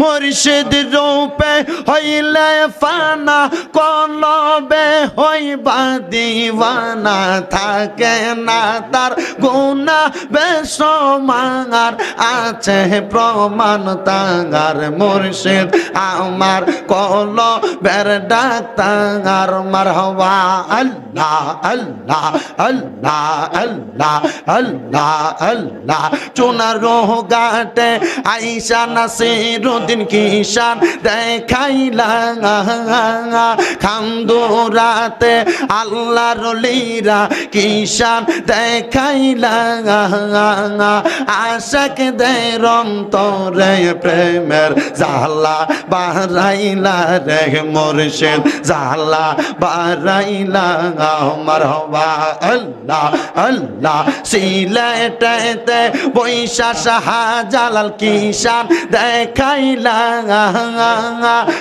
মুর্শিদ রূপে হইলে ফানা, কলবে হইবা দিওয়ানা। থাকে না তার গুণা বেসমার আছে প্রমাণ তাঙ্গার মুর্শিদ আমার কল বের ডাক্তার মার হওয়া আল্লাহ আল্লাহ আল্লাহ আল্লাহ আল্লাহ আল্লাহ। চুনার গাটে আইসা নাসিরুদ্দিন কিষান দেখাইলা? খান্দুরাতে আল্লাহ রলিরা কিষান দেখাইলা? আশাক দে রন্তরে প্রেমের জালা বারাইলা রে মুর্শিদ জালা বারাইলা আমার হওয়া আল্লাহ আল্লাহ। সিলেটেতে বৈশা শাহজালাল কিষান দেখাইলা?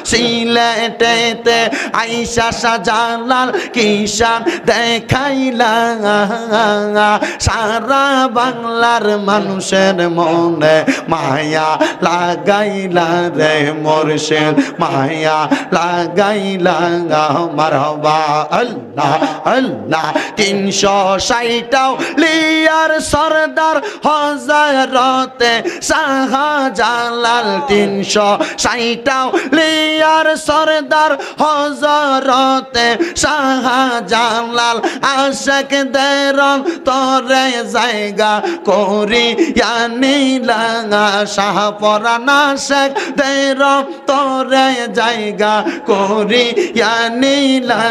সিলেটেতে আইসা শাহজালাল কিষান দেখাইলা সারা বাংলার মানুষের মনে মায়া লাগাইলা রে মোরশেদ, মায়া লাগাইলা আমার হবা আল্লাহ আল্লাহ, তিনশো ষাটটাও লিয়ার সরদার হজারতে শাহজালাল, তিনশো ষাটটাও লিয়ার সরদার হজরতে শাহজালাল আশেক দেরন তরে জায়গা করি নীলা শাহ পরানা শেখ দের তরে জায়গা করি নীলা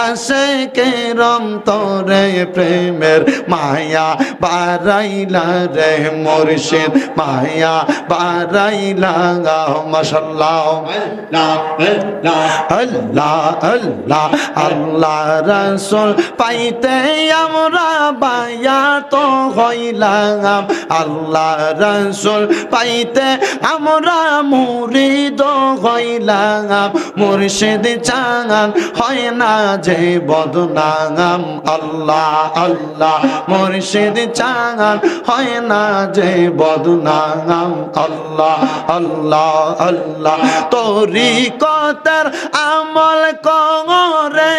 আসে কেরম তরে প্রেমের মায়া বারাইলা রে মুর্শিদ, মায়া বারাইলা মাশাল্লাহ। আল্লাহ আল্লাহ আল্লাহ রসুল, পাইতে আমরা বায়া তো হইলাম। আল্লাহ রসুল, পাইতে আমরা মুরিদ হইলাম। মুর্শিদ চাঙান হয় না যে বদনাম। আল্লাহ আল্লাহ, মুর্শিদ চাঙান হয় না যে বদনাম। আল্লাহ আল্লাহ আল্লাহ আল্লাহ। তোরি কতার আমল করে,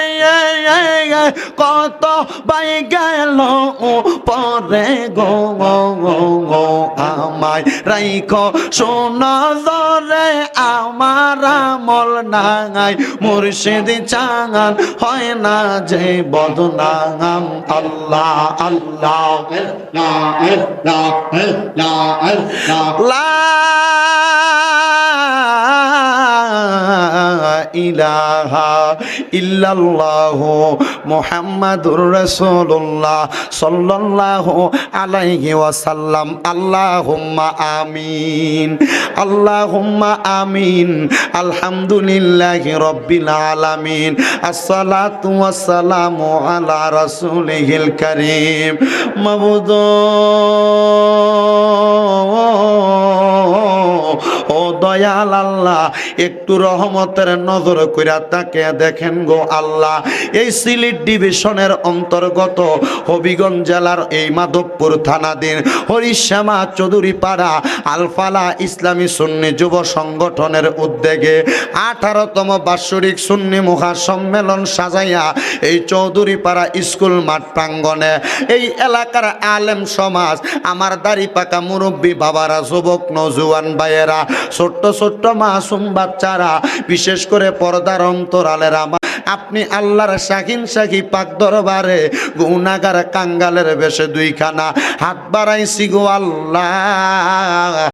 কত বাই গেল পরে গো আমায় রাইখ, শোন ধরে আমার আমল নাঙাই। মুর্শিদ চাঙান হয় না যে বদনাম। আল্লাহ আল্লাহ। লা ইলাহা ইল্লাল্লাহ মুহাম্মাদুর রাসূলুল্লাহ সাল্লাল্লাহু আলাইহি ওয়াসাল্লাম। আল্লাহুম্মা আমিন। আল্লাহুম্মা আমিন। আলহামদুলিল্লাহি রাব্বিল আলামিন। আসসালাতু ওয়াসসালামু আলা রাসূলিহিল কারীম। মাবুদ দয়াল আল্লাহ, একটু রহমতের নজর কইরা তাকে দেখেন গো আল্লাহ। এই সিলেট ডিভিশনের অন্তর্গত হবিগঞ্জ জেলার এই মাধবপুর থানাধীন হরিশ্যামা চৌধুরী পাড়া আলফালা ইসলামী সুন্নি যুব সংগঠনের উদ্যোগে আঠারোতম বাৎসরিক সুন্নি মুখা সম্মেলন সাজাইয়া এই চৌধুরী পাড়া স্কুল মাঠ প্রাঙ্গনে এই এলাকার আলেম সমাজ, আমার দাড়ি পাকা মুরব্বী বাবারা, যুবক নজুয়ান ভাইয়েরা, ছোট্ট ছোট্ট মাসুম বাচ্চারা, বিশেষ করে পর্দার অন্তরালের আমার আপনি আল্লাহর শাহিন শাহি পাক দরবারে গুনাগার কাঙ্গালের বেশে দুইখানা হাত বাড়াইছি গো আল্লাহ।